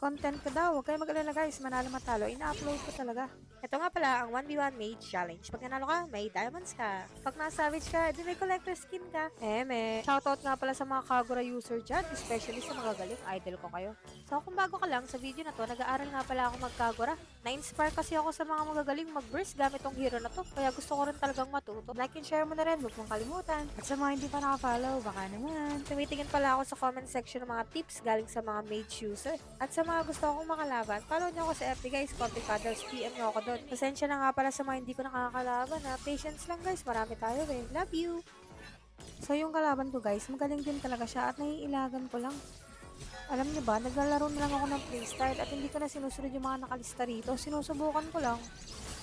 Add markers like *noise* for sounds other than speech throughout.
Content ko daw. Huwag kayo mag-alala guys. Manalo matalo. Ina-upload ko talaga. Ito nga pala ang 1v1 Mage Challenge. Pag nanalo ka, may diamonds ka. Pag na-savage ka, di may collector skin ka. Eh, me. Shoutout nga pala sa mga Kagura user dyan, especially sa mga galing. Idol ko kayo. So, kung bago ka lang sa video na to, nag-aaral nga pala ako mag-Kagura. Na-inspire kasi ako sa mga magagaling mag-burst gamit tong hero na to. Kaya gusto ko rin talagang matuto. Like and share mo na rin, huwag mong kalimutan. At sa mga hindi pa naka-follow, baka naman. Tumitingin pala ako sa comment section ng mga tips galing sa mga mage user. At sa mga gusto akong makalaban, follow niyo ako sa FB guys, Content Cuddles, PM niyo ako doon. Pasensya na nga pala sa mga hindi ko nakakalaban ha. Patience lang guys, marami tayo eh. Love you! So yung kalaban ko guys, magaling din talaga siya at naiilagan ko lang. Alam niyo ba, naglalaro na lang ako ng playstyle at hindi ko na sinusunod yung mga nakalista rito. Sinusubukan ko lang.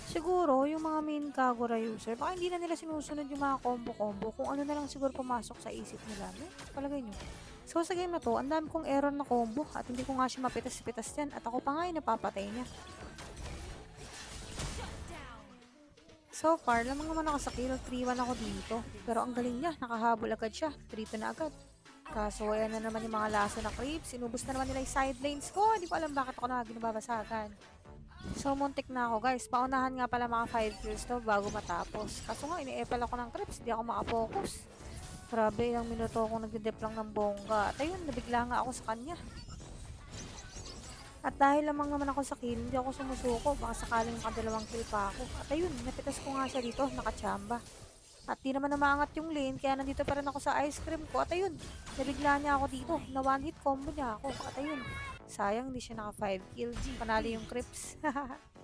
Siguro, yung mga main Kagura user, baka hindi na nila sinusunod yung mga combo-combo. Kung ano na lang siguro pumasok sa isip nila. No? Palagay nyo. So, sa game na to, ang dami kong error na combo at hindi ko nga siya mapitas-pitas yan at ako pa nga napapatay niya. So far, lamang naman ako sa kill, 3-1 ako dito. Pero ang galing niya, nakahabol agad siya, 3 na agad. Kaso, ayan na naman yung mga laso na creeps. Sinubos na naman nila yung side lanes ko. Hindi ko alam bakit ako na ginababasagan. So, muntik na ako guys. Paunahan nga pala mga 5 kills to bago matapos. Kaso nga, ini-epal ako ng creeps. Hindi ako makapokus. Grabe, ilang minuto akong nagdedep lang ng bongga. At ayun, nabigla nga ako sa kanya. At dahil lamang naman ako sa kill, hindi ako sumusuko. Baka sakaling makadalawang kill pa ako. At ayun, napitas ko nga siya dito, nakachamba. At di naman namaangat yung lane, kaya nandito pa rin ako sa ice cream ko. At ayun, nabigla niya ako dito. Na one hit combo niya ako. At ayun, sayang hindi siya naka 5 kill. Panalo yung creeps. *laughs*